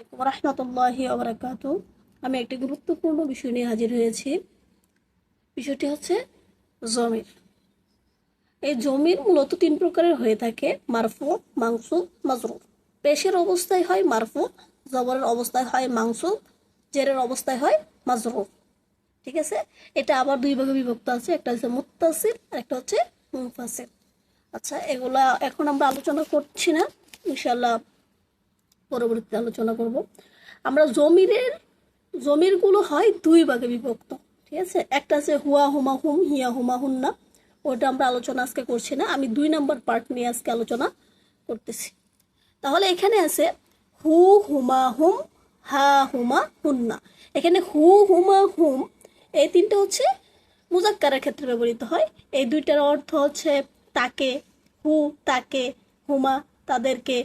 আলাইকুম রহমতুল্লাহি ওবরাকাত আমি একটি গুরুত্বপূর্ণ বিষয় নিয়ে হাজির হয়েছি। বিষয়টি হচ্ছে জমির। এই জমির মূলত তিন প্রকারের হয়ে থাকে, মারফু, মাংসু মাজরুর পেশের অবস্থায় হয় মারফু, জবরের অবস্থায় হয় মাংসু, জেরের অবস্থায় হয় মাজরুর ঠিক আছে? এটা আবার দুই ভাগে বিভক্ত আছে। একটা হচ্ছে মুত্তাসির আর একটা হচ্ছে মুনফাসির আচ্ছা এগুলা এখন আমরা আলোচনা করছি না। ইনশাল্লাহ পরবর্তীতে আলোচনা করব। আমরা জমিরের, জমিরগুলো হয় দুই ভাগে বিভক্ত, ঠিক আছে? একটা আছে হুয়া হুমা হুম, হিয়া হুমা হুন্না ওটা আমরা আলোচনা আজকে করছি না। আমি দুই নম্বর পার্ট নিয়ে আজকে আলোচনা করতেছি। তাহলে এখানে আছে হু হুমা হুম, হা হুমা হুন্না এখানে হু হুমা হুম, এই তিনটা হচ্ছে মুজাক্কারের ক্ষেত্রে ব্যবহৃত হয়। এই দুইটার অর্থ হচ্ছে তাকে, হু তাকে, হুমা তাদেরকে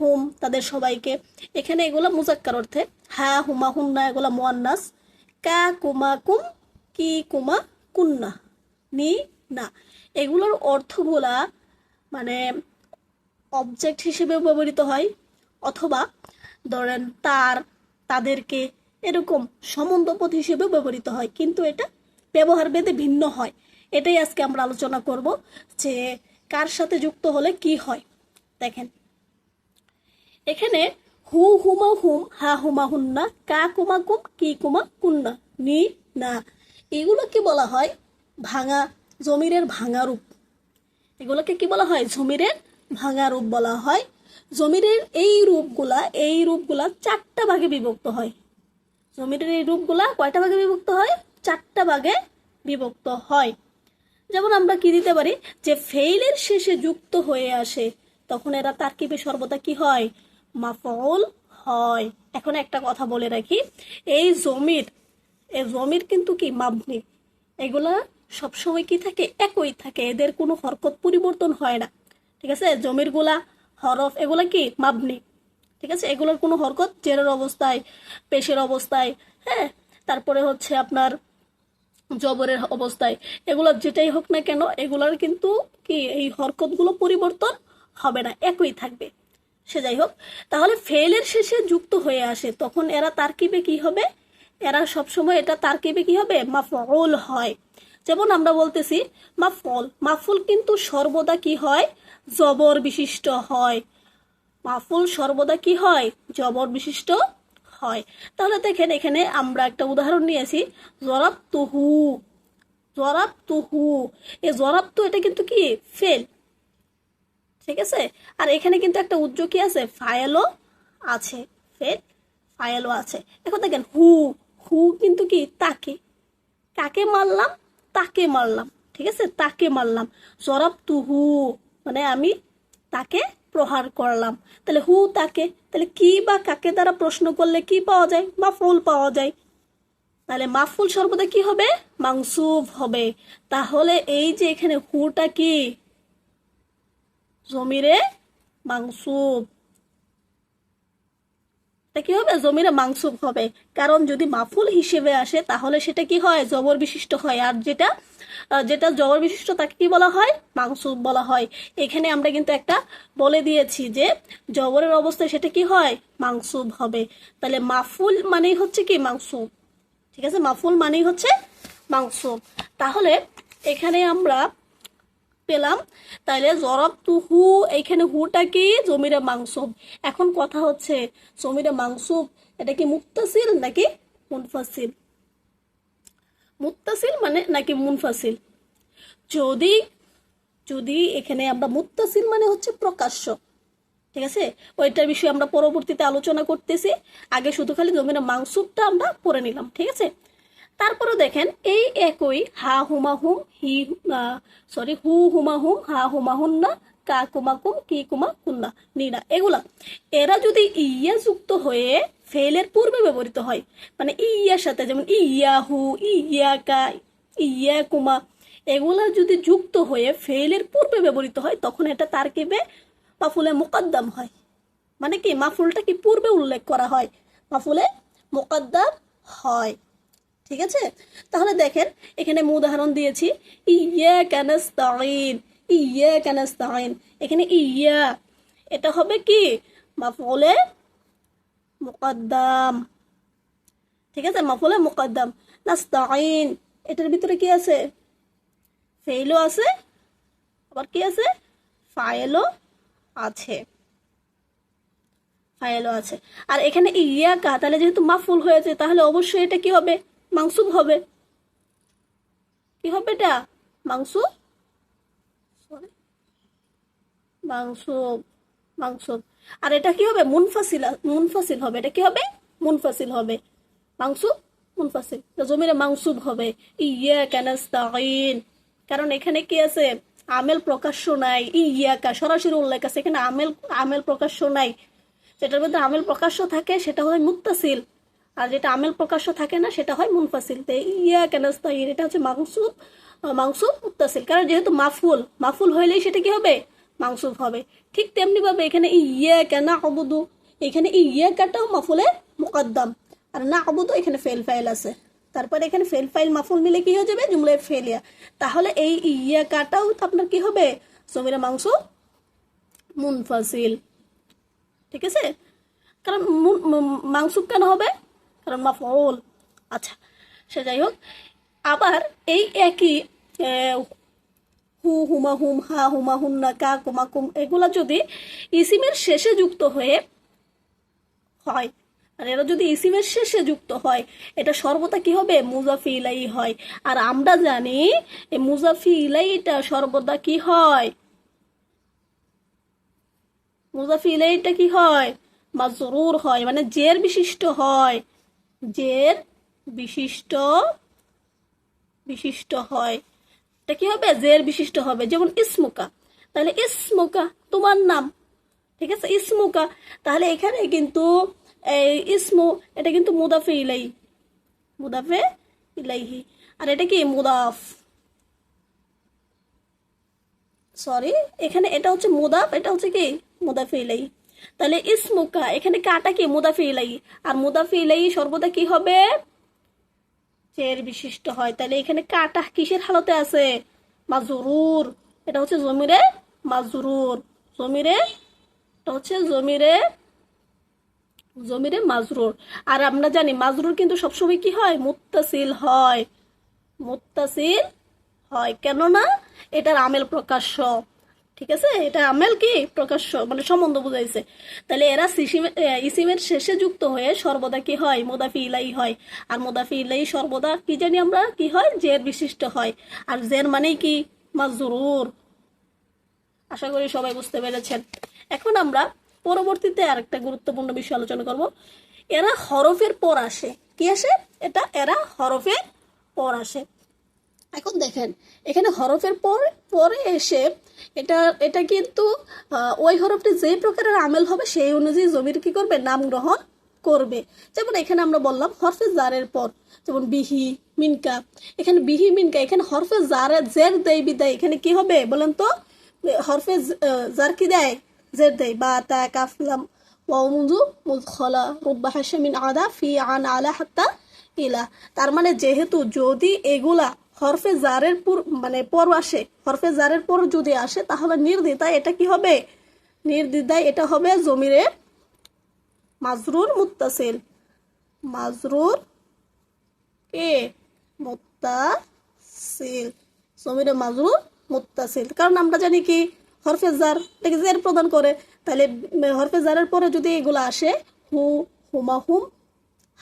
হুম, তাদের সবাইকে। এখানে এগুলো মুজাক্কার অর্থে। হা, হুমা, হুন্না, এগুলো মোয়ান্নাস। কা, কুমা, কুম, কি, কুমা, কুন্না, নি, না। এগুলোর অর্থগুলা মানে অবজেক্ট হিসেবে ব্যবহৃত হয়। অথবা ধরেন তার, তাদেরকে এরকম সম্বন্ধপদ হিসেবে ব্যবহৃত হয়। কিন্তু এটা ব্যবহার ভেদে ভিন্ন হয়। এটাই আজকে আমরা আলোচনা করব যে কার সাথে যুক্ত হলে কি হয়। দেখেন এখানে হু হুমা হুম, হা হুমা হুন্না, কা কুমা কুম, কি কুমা কুন্না, নি, না। এগুলোকে বলা হয় ভাঙা, জমিরের ভাঙা রূপ। এগুলোকে কি বলা হয়? জমিরের ভাঙা রূপ বলা হয়। জমিরের এই রূপগুলা এই রূপগুলা চারটা ভাগে বিভক্ত হয়। জমিরের এই রূপগুলা কয়টা ভাগে বিভক্ত হয়? চারটা ভাগে বিভক্ত হয়। যেমন আমরা কি দিতে পারি? যে ফেইলের শেষে যুক্ত হয়ে আসে, তখন এরা তারকিবে সর্বদা কি হয়? মাফল হয়। এখন একটা কথা বলে রাখি, এই জমির এই জমির কিন্তু কি মাবনি? এগুলা সবসময় কি থাকে? একই থাকে, এদের কোনো হরকত পরিবর্তন হয় না। ঠিক আছে? জমিরগুলা হরফ, এগুলা কি? মাবনি। ঠিক আছে? এগুলোর কোনো হরকত? জেরের অবস্থায়, পেশের অবস্থায় হ্যাঁ? তারপরে হচ্ছে আপনার জবরের অবস্থায়। এগুলো যেটাই হোক না কেন, এগুলোর কিন্তু কি এই হরকতগুলো পরিবর্তন হবে না, একই থাকবে। সে যাই হোক, তাহলে ফেলের শেষে যুক্ত হয়ে আসে, তখন এরা তারকিবে কি হবে? এরা সবসময় এটা তারকিবে কি হবে? মাফল হয়। যেমন আমরা বলতেছি মাফল মাফুল কিন্তু সর্বদা কি হয়? জবর বিশিষ্ট হয়। মাফুল সর্বদা কি হয়? জবর বিশিষ্ট হয়। তাহলে দেখেন এখানে আমরা একটা উদাহরণ নিয়েছি, জরাব তুহু। জরাব তুহু। এই জরাব তু এটা কিন্তু কি? ফেল ঠিক আছে? আর এখানে কিন্তু একটা উজ্জ কি আছে? ফায়েলও আছে ফেল ফাইলও আছে। এখন দেখেন, হু হু কিন্তু কি? তাকে। কাকে মারলাম? তাকে মারলাম। ঠিক আছে? তাকে মারলাম। জরাব তুহু মানে আমি তাকে প্রহার করলাম। তাহলে হু তাকে, তাহলে কি বা কাকে দ্বারা প্রশ্ন করলে কি পাওয়া যায়? মাফুল পাওয়া যায়। তাহলে মাফুল সর্বদা কি হবে? মাংসুব হবে। তাহলে এই যে এখানে হুটা কি? জমিরে মাংসুব তা কি হবে? জমিরে মাংসুব হবে। কারণ যদি মাফুল হিসেবে আসে, তাহলে সেটা কি হয়? জবর বিশিষ্ট হয়। আর যেটা যেটা জবর বিশিষ্ট, তাকে কি বলা হয়? মাংসুব বলা হয়। এখানে আমরা কিন্তু একটা বলে দিয়েছি যে, জবরের অবস্থায় সেটা কি হয়? মাংসুব হবে। তাহলে মাফুল মানেই হচ্ছে কি? মাংসুব ঠিক আছে? মাফুল মানেই হচ্ছে মাংসুব তাহলে এখানে আমরা পেলাম। তাহলে জরব তু হু, এইখানে হুটা কি? জমিরে মাংসুব এখন কথা হচ্ছে, জমিরে মাংসুব এটা কি মুক্তাসিল নাকি মুনফাসিল? মুত্তাসিল মানে নাকি মুনফাসিল? যদি যদি এখানে আমরা মুত্তাসিল মানে হচ্ছে প্রকাশ্য, ঠিক আছে? ওইটার বিষয়ে আমরা পরবর্তীতে আলোচনা করতেছি। আগে শুধু খালি জমির মাংসুবটা আমরা পরে নিলাম, ঠিক আছে? তারপরে দেখেন, এই একই হা হুমা হুম, হি সরি হু হুমা হুম, হা হুমা না, কা কুমা কুম, কি কুমা কুন্না নিনা এগুলা। এরা যদি ইয়া যুক্ত হয়ে ফেলের পূর্বে ব্যবহৃত হয় মানে ইয়ার সাথে, যেমন ইয়া হু, ইয়া কা, ইয়া কুমা এগুলা যদি যুক্ত হয়ে ফেলের পূর্বে ব্যবহৃত হয়, তখন এটা তার কেবে মাফুলে মোকাদ্দাম হয়। মানে কি, মাফুলটা কি পূর্বে উল্লেখ করা হয়? মাফুলে মোকাদ্দাম হয়। ঠিক আছে? তাহলে দেখেন, এখানে আমি উদাহরণ দিয়েছি। ইয়া ক্যানাস্তাইন ইয়া ক্যানাস্তাইন এখানে ইয়া এটা হবে কি? মাফুলে মুকদ্দাম। ঠিক আছে? মাফুলে মুকদ্দাম। নাস্তাইন এটার ভিতরে কি আছে? ফেইলও আছে, আবার কি আছে? ফাইলও আছে। ফাইলও আছে। আর এখানে ইয়াকা তাহলে যেহেতু মাফুল হয়েছে, তাহলে অবশ্যই এটা কি হবে? মাংসুব হবে। কি হবে এটা? মাংসুব সরি মাংসুব মাংসুব আর এটা কি হবে? মুনফাসিল মুনফাসিল হবে। এটা কি হবে? মুনফাসিল হবে। মাংসুব মুনফাসিল। জমিরে মাংসুব হবে। ইয়া কানাস্তাইন কারণ এখানে কি আছে? আমেল প্রকাশ্য নাই। ইয়াকা সরাসরি উল্লেখ আছে। এখানে আমেল আমেল প্রকাশ্য নাই। যেটার মধ্যে আমেল প্রকাশ্য থাকে, সেটা হয় মুত্তাসিল। আর যেটা আমেল প্রকাশ্য থাকে না, সেটা হয় মুনফাসিল। ইয়া কানাস্তাইন এটা হচ্ছে মাংসুব মাংসুব মুত্তাসিল। কারণ যেহেতু মাফুল মাফুল হইলেই সেটা কি হবে? মাংসুব হবে। ঠিক তেমনি ভাবে এখানে ইয়া কেনা অবুদু এখানে ইয়া কাটাও মাফুলে মুকদ্দাম। আর না অবুদু এখানে ফেল ফাইল আছে। তারপরে এখানে ফেল ফাইল মাফুল মিলে কি হয়ে যাবে? জুমলায় ফেলিয়া। তাহলে এই ইয়া কাটাও আপনার কি হবে? জমিরা মাংস মুনফাসিল। ঠিক আছে? কারণ মাংসুব কেন হবে? কারণ মাফউল। আচ্ছা সে যাই হোক, আবার এই একই হু হুমা হুম হা হুমা হুন্না কা কুমা কুম, এগুলা যদি ইসিমের শেষে যুক্ত হয়ে হয় আর এরা যদি ইসিমের শেষে যুক্ত হয়, এটা সর্বদা কি হবে? মুজাফি ইলাই হয়। আর আমরা জানি, এই মুজাফি ইলাইটা সর্বদা কি হয়? মুজাফি ইলাইটা কি হয়? বা জরুর হয় মানে জের বিশিষ্ট হয়। জের বিশিষ্ট বিশিষ্ট হয়। এটা কি হবে? জের বিশিষ্ট হবে। যেমন ইসমুকা। তাহলে ইসমুকা, তোমার নাম। ঠিক আছে? ইসমুকা। তাহলে এখানে কিন্তু এই ইসমু, এটা কিন্তু মুদাফে ইলাই, মুদাফে ইলাইহি। আর এটা কি? মুদাফ। সরি এখানে এটা হচ্ছে মুদাফ, এটা হচ্ছে কি? মুদাফে ইলাই। তাহলে ইসমুকা এখানে কাটা কি? মুদাফে ইলাই আর মুদাফে ইলাই সর্বদা কি হবে? চের বিশিষ্ট হয়। তাহলে এখানে কাটা কিসের হালতে আছে? মাজরুর। এটা হচ্ছে জমিরে মাজরুর। জমিরে, এটা হচ্ছে জমিরে জমিরে মাজরুর। আর আমরা জানি মাজরুর কিন্তু সবসময় কি হয়? মুত্তাসিল হয়। মুত্তাসিল হয়। কেননা এটার আমেল প্রকাশ্য। ঠিক আছে? এটা আমেল কি? প্রকাশ্য মানে সম্বন্ধ বুঝাইছে। তাহলে এরা ইসিমের শেষে যুক্ত হয়ে সর্বদা কি হয়? মোদাফি ইলাই হয়। আর মোদাফি ইলাই সর্বদা কি জানি আমরা? কি হয়? জের বিশিষ্ট হয়। আর জের মানেই কি? মাজরুর। আশা করি সবাই বুঝতে পেরেছেন। এখন আমরা পরবর্তীতে আরেকটা গুরুত্বপূর্ণ বিষয় আলোচনা করব। এরা হরফের পর আসে। কি আসে? এটা এরা হরফের পর আসে। এখন দেখেন, এখানে হরফের পর, পরে এসে এটা এটা কিন্তু ওই হরফটি যে প্রকারের আমেল হবে সেই অনুযায়ী জমির কি করবে? নাম গ্রহণ করবে। যেমন এখানে আমরা বললাম হরফে জারের পর, যেমন বিহি, মিনকা। এখানে বিহি, মিনকা, এখানে হরফে জারে, জের দেয়, বিদায়। এখানে কি হবে বলেন তো? হরফে জার কি দেয়? জের দেয়। বা তা কাফলাম ওয়াও মুজু মুজখলা রুব্বা আদা, ফি, আন, আলা, হাত্তা, ইলা। তার মানে যেহেতু যদি এগুলা হরফে জারের পুর মানে পর আসে, হরফে জারের পর যদি আসে, তাহলে নির্দ্বিধায় এটা কি হবে? নির্দ্বিধায় এটা হবে জমিরে মাজরুর মুত্তাসিল। মাজরুর কে মুত্তাসিল। জমিরে মাজরুর মুত্তাসিল। কারণ আমরা জানি কি, হরফে জার এটাকে জের প্রদান করে? তাহলে, হরফে জারের পরে যদি এগুলো আসে, হু হুমা হুম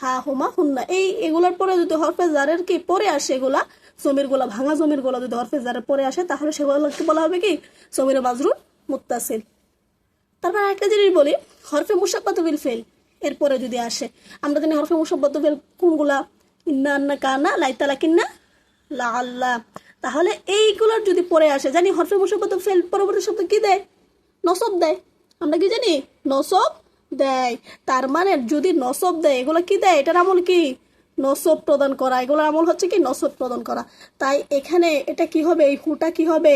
হা হুমা হুন্না। এই এগুলার পরে যদি হরফে জারের কি পরে আসে এগুলা, জমিরগুলা, ভাঙা জমিরগুলা যদি হরফে জারের পরে আসে, তাহলে সেগুলোকে বলা হবে কি? জমির মাজরুর মুত্তাসিল। তারপর আরেকটা জিনিস বলি, হরফে মুসাব্বাত বিল ফেল এরপরে যদি আসে, আমরা জানি হরফে মুসাব্বাত ফেল কোনগুলা? ইন্না আন্না কানা লাইতালা কিন্না লা আল্লাহ তাহলে এইগুলোর যদি পরে আসে, জানি হরফে মুসাব্বাত ফেল পরবর্তী শব্দ কি দেয়? নসব দেয়। আমরা কি জানি? নসব দেয়। তার মানে যদি নসব দেয়, এগুলো কি দেয়? এটার আমল কি? নসব প্রদান করা। এগুলোর আমল হচ্ছে কি? নসব প্রদান করা। তাই এখানে এটা কি হবে? এই হুটা কি হবে?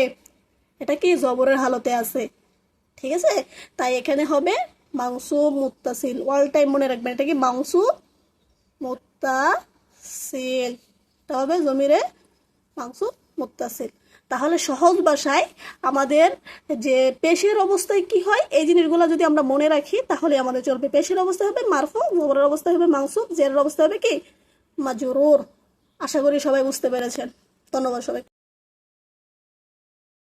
এটা কি? জবরের হালতে আছে। ঠিক আছে? তাই এখানে হবে মাংস মুত্তাসিল। অল টাইম মনে রাখবেন। এটা কি? মাংস মুত্তাসিল। এটা হবে জমিরে মাংস মুত্তাসিল। তাহলে সহজ ভাষায় আমাদের যে পেশের অবস্থায় কি হয়, এই জিনিসগুলো যদি আমরা মনে রাখি, তাহলে আমাদের চলবে পেশের অবস্থা হবে মারফু জবরের অবস্থা হবে মাংসুব জেরের অবস্থা হবে কি? মাজরুর। আশা করি সবাই বুঝতে পেরেছেন। ধন্যবাদ সবাই